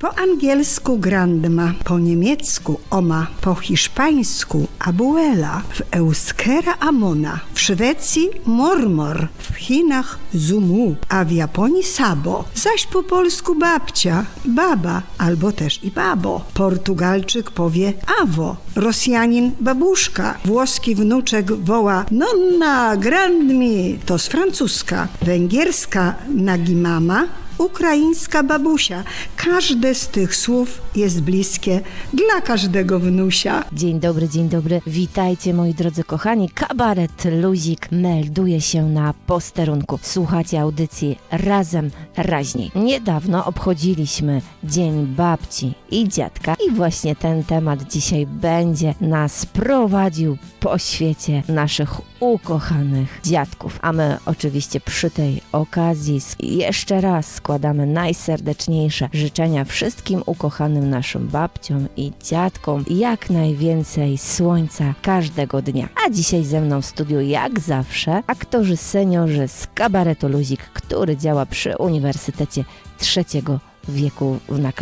Po angielsku grandma, po niemiecku oma, po hiszpańsku abuela, w Euskera amona, w Szwecji mormor, w Chinach zumu, a w Japonii sabo, zaś po polsku babcia, baba albo też i babo. Portugalczyk powie awo, Rosjanin babuszka, włoski wnuczek woła nonna grandmi, to z francuska, węgierska nagimama, ukraińska babusia. Każde z tych słów jest bliskie dla każdego wnusia. Dzień dobry, dzień dobry. Witajcie moi drodzy kochani. Kabaret Luzik melduje się na posterunku. Słuchacie audycji Razem Raźniej. Niedawno obchodziliśmy Dzień Babci i Dziadka i właśnie ten temat dzisiaj będzie nas prowadził po świecie naszych ukochanych dziadków. A my oczywiście przy tej okazji jeszcze raz składamy najserdeczniejsze życzenia wszystkim ukochanym naszym babciom i dziadkom jak najwięcej słońca każdego dnia. A dzisiaj ze mną w studiu jak zawsze aktorzy seniorzy z kabaretu Luzik, który działa przy Uniwersytecie Trzeciego wieku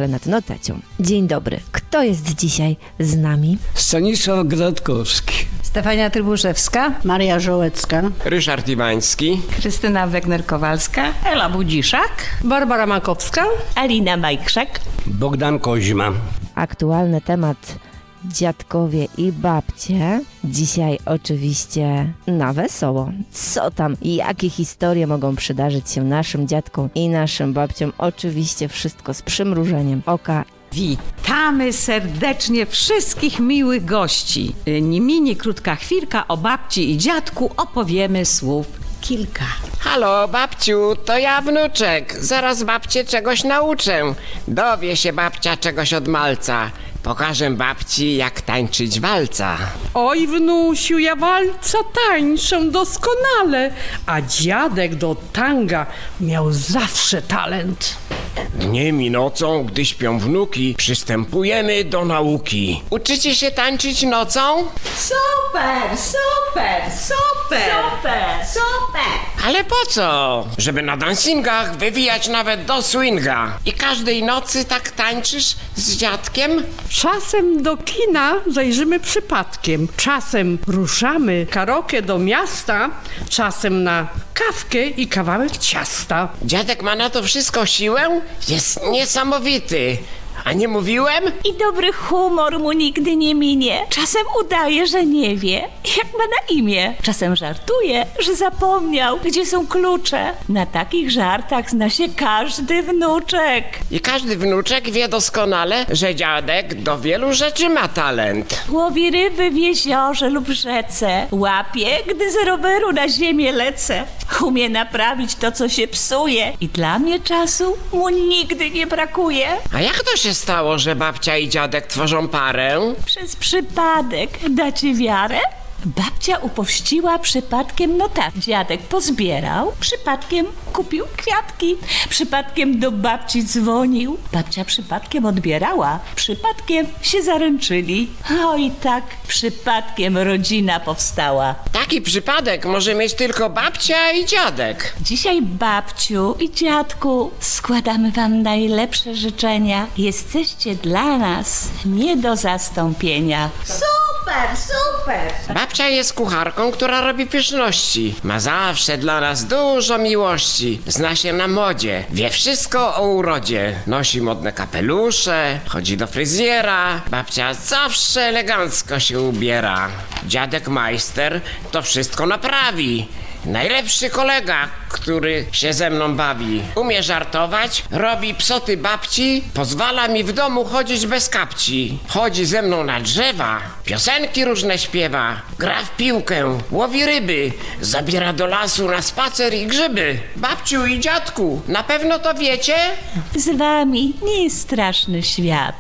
nad Notecią. Dzień dobry. Kto jest dzisiaj z nami? Stanisław Gradkowski. Stefania Trybuszewska, Maria Żołecka, Ryszard Iwański. Krystyna Wegner-Kowalska, Ela Budziszak, Barbara Makowska, Alina Majkrzak. Bogdan Koźma. Aktualny temat dziadkowie i babcie. Dzisiaj oczywiście na wesoło. Co tam, jakie historie mogą przydarzyć się naszym dziadkom i naszym babciom? Oczywiście wszystko z przymrużeniem oka. Witamy serdecznie wszystkich miłych gości. Nie minie krótka chwilka o babci i dziadku opowiemy słów kilka. Halo, babciu, to ja wnuczek. Zaraz babcię czegoś nauczę. Dowie się babcia czegoś od malca. Pokażę babci, jak tańczyć walca. Oj, wnusiu, ja walca tańczę doskonale, a dziadek do tanga miał zawsze talent. Dniem i nocą, gdy śpią wnuki, przystępujemy do nauki. Uczycie się tańczyć nocą? Super, super, super, super, super. Ale po co? Żeby na dancingach wywijać nawet do swinga. I każdej nocy tak tańczysz z dziadkiem? Czasem do kina zajrzymy przypadkiem, czasem ruszamy karaoke do miasta, czasem na kawkę i kawałek ciasta. Dziadek ma na to wszystko siłę? Jest niesamowity. A nie mówiłem? I dobry humor mu nigdy nie minie. Czasem udaje, że nie wie, jak ma na imię. Czasem żartuje, że zapomniał, gdzie są klucze. Na takich żartach zna się każdy wnuczek. I każdy wnuczek wie doskonale, że dziadek do wielu rzeczy ma talent. Łowi ryby w jeziorze lub rzece. Łapie, gdy z roweru na ziemię lecę. Umie naprawić to, co się psuje. I dla mnie czasu mu nigdy nie brakuje. A jak to się stało, że babcia i dziadek tworzą parę? Przez przypadek dacie wiarę? Babcia upościła przypadkiem notat. Dziadek pozbierał, przypadkiem kupił kwiatki, przypadkiem do babci dzwonił. Babcia przypadkiem odbierała, przypadkiem się zaręczyli. Oj tak, przypadkiem rodzina powstała. Taki przypadek może mieć tylko babcia i dziadek. Dzisiaj babciu i dziadku składamy wam najlepsze życzenia. Jesteście dla nas nie do zastąpienia. Super, super. Babcia jest kucharką, która robi pyszności. Ma zawsze dla nas dużo miłości. Zna się na modzie. Wie wszystko o urodzie. Nosi modne kapelusze, chodzi do fryzjera. Babcia zawsze elegancko się ubiera. Dziadek majster to wszystko naprawi. Najlepszy kolega, który się ze mną bawi. Umie żartować, robi psoty babci, pozwala mi w domu chodzić bez kapci. Chodzi ze mną na drzewa, piosenki różne śpiewa, gra w piłkę, łowi ryby, zabiera do lasu na spacer i grzyby. Babciu i dziadku, na pewno to wiecie? Z wami nie jest straszny świat.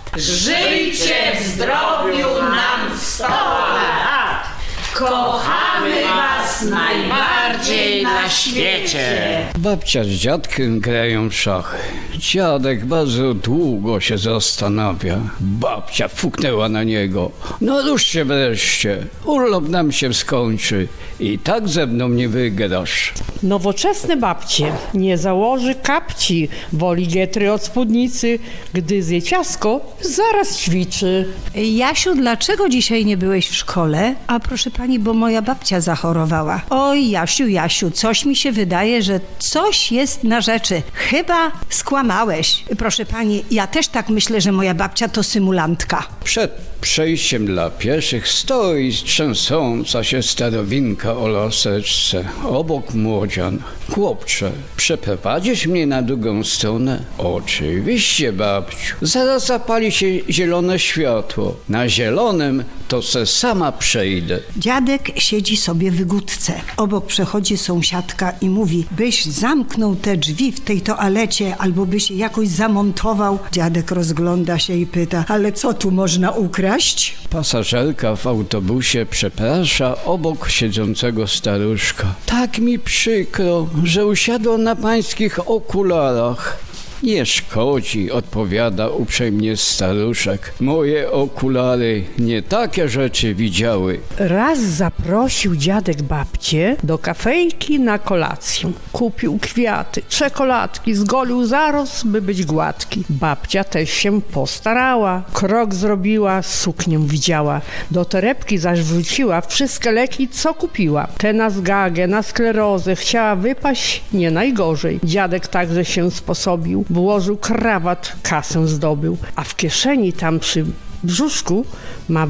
Kochamy was najbardziej na świecie. Babcia z dziadkiem grają w szachy. Dziadek bardzo długo się zastanawia. Babcia fuknęła na niego. No rusz się wreszcie. Urlop nam się skończy. I tak ze mną nie wygrasz. Nowoczesne babcie nie założy kapci, woli getry od spódnicy, gdy zje ciasko, zaraz ćwiczy. Jasiu, dlaczego dzisiaj nie byłeś w szkole? A proszę pani, bo moja babcia zachorowała. Oj, Jasiu, Jasiu, coś mi się wydaje, że coś jest na rzeczy. Chyba skłamałeś. Proszę pani, ja też tak myślę, że moja babcia to symulantka. Przed przejściem dla pieszych stoi trzęsąca się starowinka o laseczce. Obok młodzian. Chłopcze, przeprowadzisz mnie na drugą stronę? Oczywiście, babciu. Zaraz zapali się zielone światło. Na zielonym to se sama przejdę. Dziadek siedzi sobie w wygódce. Obok przechodzi sąsiadka i mówi, byś zamknął te drzwi w tej toalecie albo byś jakoś zamontował. Dziadek rozgląda się i pyta, ale co tu można Pasażerka w autobusie przeprasza obok siedzącego staruszka. Tak mi przykro, że usiadła na pańskich okularach. Nie szkodzi, odpowiada uprzejmie staruszek. Moje okulary nie takie rzeczy widziały. Raz zaprosił dziadek babcię do kafejki na kolację. Kupił kwiaty, czekoladki, zgolił zaros, by być gładki. Babcia też się postarała. Krok zrobiła, suknię widziała. Do torebki zaś wrzuciła wszystkie leki, co kupiła. Te na zgagę, na sklerozę chciała wypaść nie najgorzej. Dziadek także się sposobił. Włożył krawat, kasę zdobył, a w kieszeni tam przy brzuszku ma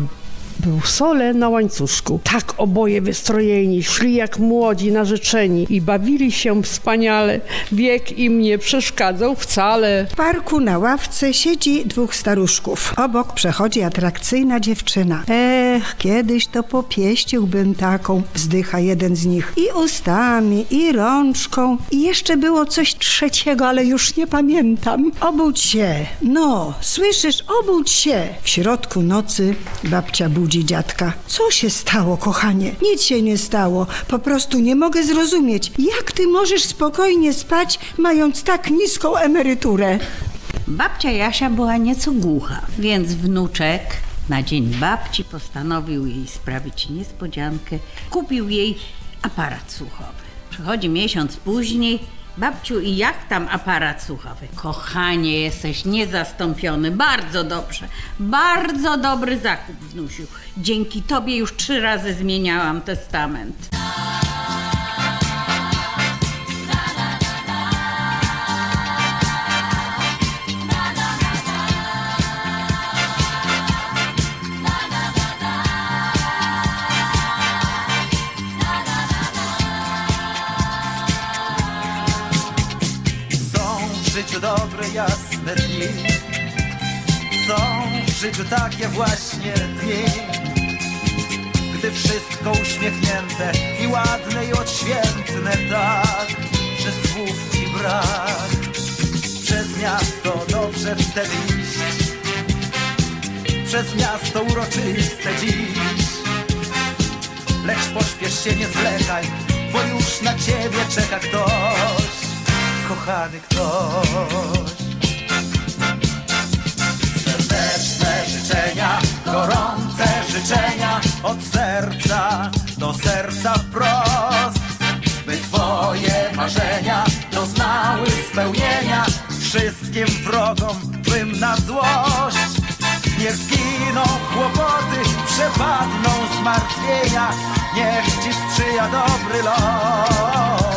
był sole na łańcuszku. Tak oboje wystrojeni, szli jak młodzi narzeczeni i bawili się wspaniale. Wiek im nie przeszkadzał wcale. W parku na ławce siedzi dwóch staruszków. Obok przechodzi atrakcyjna dziewczyna. Ech, kiedyś to popieściłbym taką, wzdycha jeden z nich. I ustami, i rączką. I jeszcze było coś trzeciego, ale już nie pamiętam. Obudź się. No, słyszysz, obudź się. W środku nocy babcia budzi dziadka. Co się stało, kochanie? Nic się nie stało. Po prostu nie mogę zrozumieć. Jak ty możesz spokojnie spać, mając tak niską emeryturę? Babcia Jasia była nieco głucha, więc wnuczek na dzień babci postanowił jej sprawić niespodziankę. Kupił jej aparat słuchowy. Przychodzi miesiąc później. Babciu, i jak tam aparat słuchowy? Kochanie, jesteś niezastąpiony. Bardzo dobrze. Bardzo dobry zakup, wnusiu. Dzięki tobie już trzy razy zmieniałam testament. Jasne dni. Są w życiu takie właśnie dni Gdy wszystko uśmiechnięte i ładne i odświętne tak Że słów ci brak. Przez miasto dobrze wtedy iść Przez miasto uroczyste dziś. Lecz pośpiesz się, nie zwlekaj Bo już na ciebie czeka ktoś kochany ktoś. Życzenia, gorące życzenia od serca do serca wprost. By twoje marzenia doznały spełnienia wszystkim wrogom twym na złość. Niech zginą kłopoty, przepadną zmartwienia, niech ci sprzyja dobry los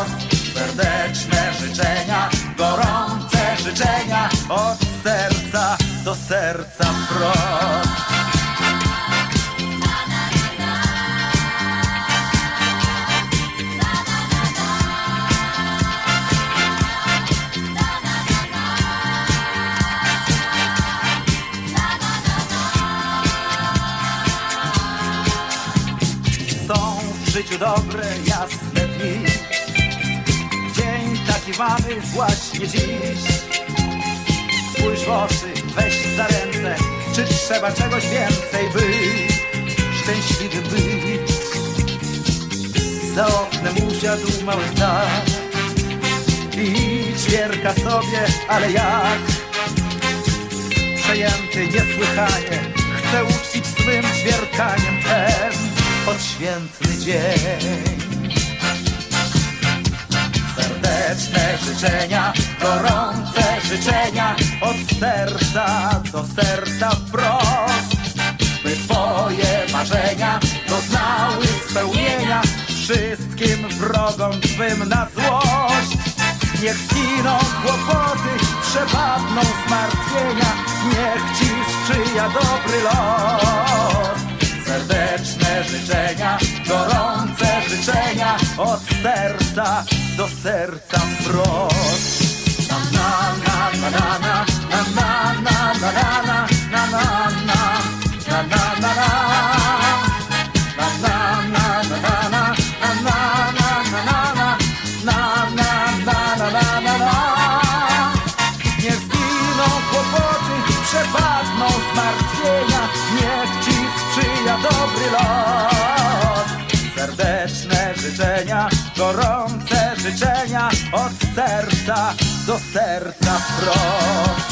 serdeczne życzenia, gorące życzenia od serca serca wprost. Są w życiu dobre, jasne dni Dzień taki mamy właśnie dziś Spójrz w oczy, weź za ręce Czy trzeba czegoś więcej, by szczęśliwy być? za oknem usiadł mały ptak I ćwierka sobie, ale jak Przejęty niesłychanie Chce uczcić swym ćwierkaniem ten Odświętny dzień Serdeczne życzenia, gorące życzenia Od serca do serca wprost. By twoje marzenia doznały spełnienia Wszystkim wrogom twym na złość. Niech zginą kłopoty, przepadną zmartwienia Niech ci sprzyja dobry los. Serdeczne życzenia, gorące życzenia Od serca do serca wprost Na na na na na na na na na na na serca do serca wprost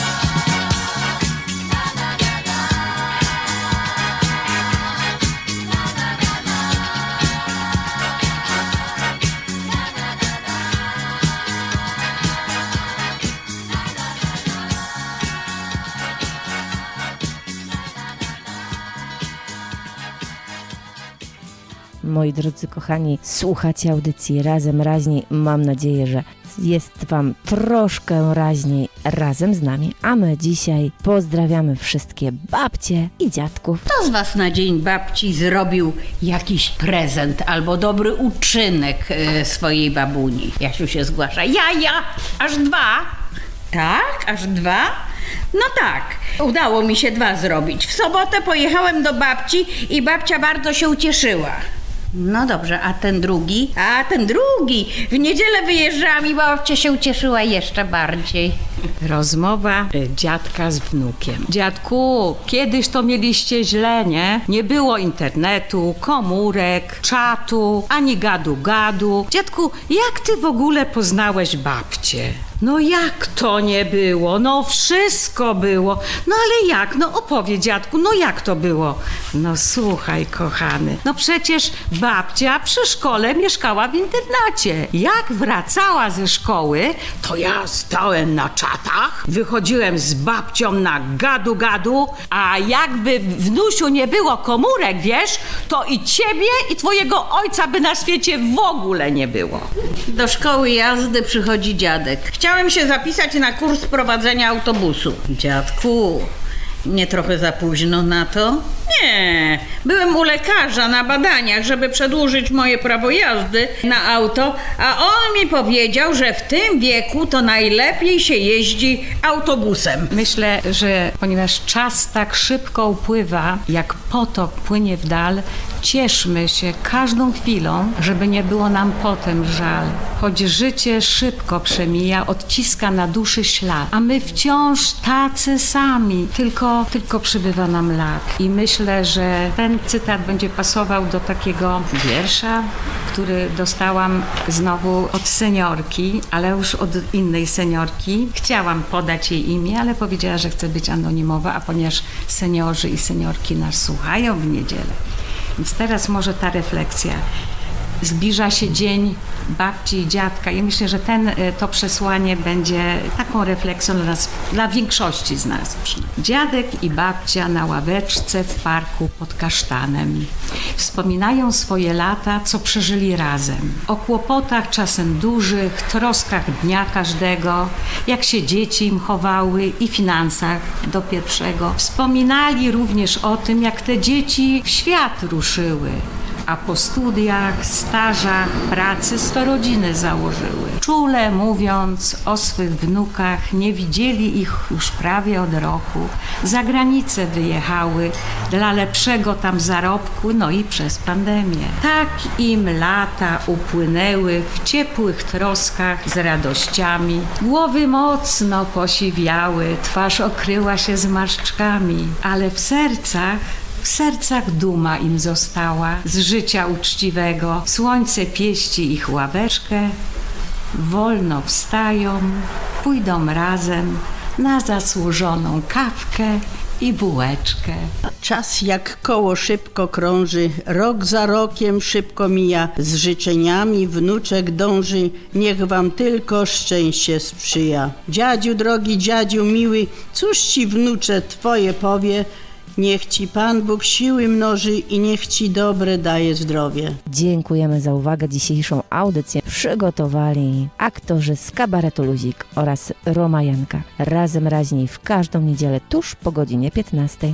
Moi drodzy kochani, słuchacie audycji Razem Raźniej. Mam nadzieję, że jest Wam troszkę raźniej razem z nami, a my dzisiaj pozdrawiamy wszystkie babcie i dziadków. Kto z was na dzień babci zrobił jakiś prezent albo dobry uczynek e, swojej babuni? Jasiu się zgłasza. Ja, ja, aż dwa. Tak, aż dwa? No tak, udało mi się dwa zrobić. W sobotę pojechałem do babci i babcia bardzo się ucieszyła. No dobrze, a ten drugi? A ten drugi! W niedzielę wyjeżdżałam i babcia się ucieszyła jeszcze bardziej. Rozmowa y, dziadka z wnukiem. Dziadku, kiedyś to mieliście źle, nie? Nie było internetu, komórek, czatu, ani gadu-gadu. Dziadku, jak ty w ogóle poznałeś babcię? No jak to nie było? No wszystko było. No ale jak? No opowiedz dziadku, no jak to było? No słuchaj, kochany, no przecież babcia przy szkole mieszkała w internacie. Jak wracała ze szkoły, to ja stałem na czatach, wychodziłem z babcią na gadu-gadu, a jakby wnusiu nie było komórek, wiesz, to i ciebie, i twojego ojca by na świecie w ogóle nie było. Do szkoły jazdy przychodzi dziadek. Chciałem się zapisać na kurs prowadzenia autobusu. Dziadku, nie trochę za późno na to? Nie, byłem u lekarza na badaniach, żeby przedłużyć moje prawo jazdy na auto, a on mi powiedział, że w tym wieku to najlepiej się jeździ autobusem. Myślę, że ponieważ czas tak szybko upływa, jak potok płynie w dal, cieszmy się każdą chwilą, żeby nie było nam potem żal. Choć życie szybko przemija, odciska na duszy ślad, a my wciąż tacy sami, tylko, tylko przybywa nam lat. I myślę, że ten cytat będzie pasował do takiego wiersza, który dostałam znowu od seniorki, ale już od innej seniorki. Chciałam podać jej imię, ale powiedziała, że chce być anonimowa, a ponieważ seniorzy i seniorki nas słuchają w niedzielę, więc teraz może ta refleksja. Zbliża się dzień babci i dziadka i myślę, że ten, y, to przesłanie będzie taką refleksją dla, nas, dla większości z nas. Dziadek i babcia na ławeczce w parku pod kasztanem. Wspominają swoje lata, co przeżyli razem. O kłopotach czasem dużych, troskach dnia każdego, jak się dzieci im chowały i finansach do pierwszego. Wspominali również o tym, jak te dzieci w świat ruszyły a po studiach, stażach, pracy swe rodziny założyły. Czule mówiąc o swych wnukach, nie widzieli ich już prawie od roku. Za granicę wyjechały dla lepszego tam zarobku, no i przez pandemię. Tak im lata upłynęły w ciepłych troskach z radościami. Głowy mocno posiwiały, twarz okryła się zmarszczkami, ale w sercach W sercach duma im została z życia uczciwego. Słońce pieści ich ławeczkę. Wolno wstają, pójdą razem na zasłużoną kawkę i bułeczkę. Czas jak koło szybko krąży, rok za rokiem szybko mija. Z życzeniami wnuczek dąży, niech wam tylko szczęście sprzyja. Dziadziu drogi, dziadziu miły, cóż ci wnucze twoje powie? Niech ci Pan Bóg siły mnoży i niech ci dobre daje zdrowie. Dziękujemy za uwagę. Dzisiejszą audycję przygotowali aktorzy z kabaretu Luzik oraz Roma Janka. Razem raźniej w każdą niedzielę tuż po godzinie 15.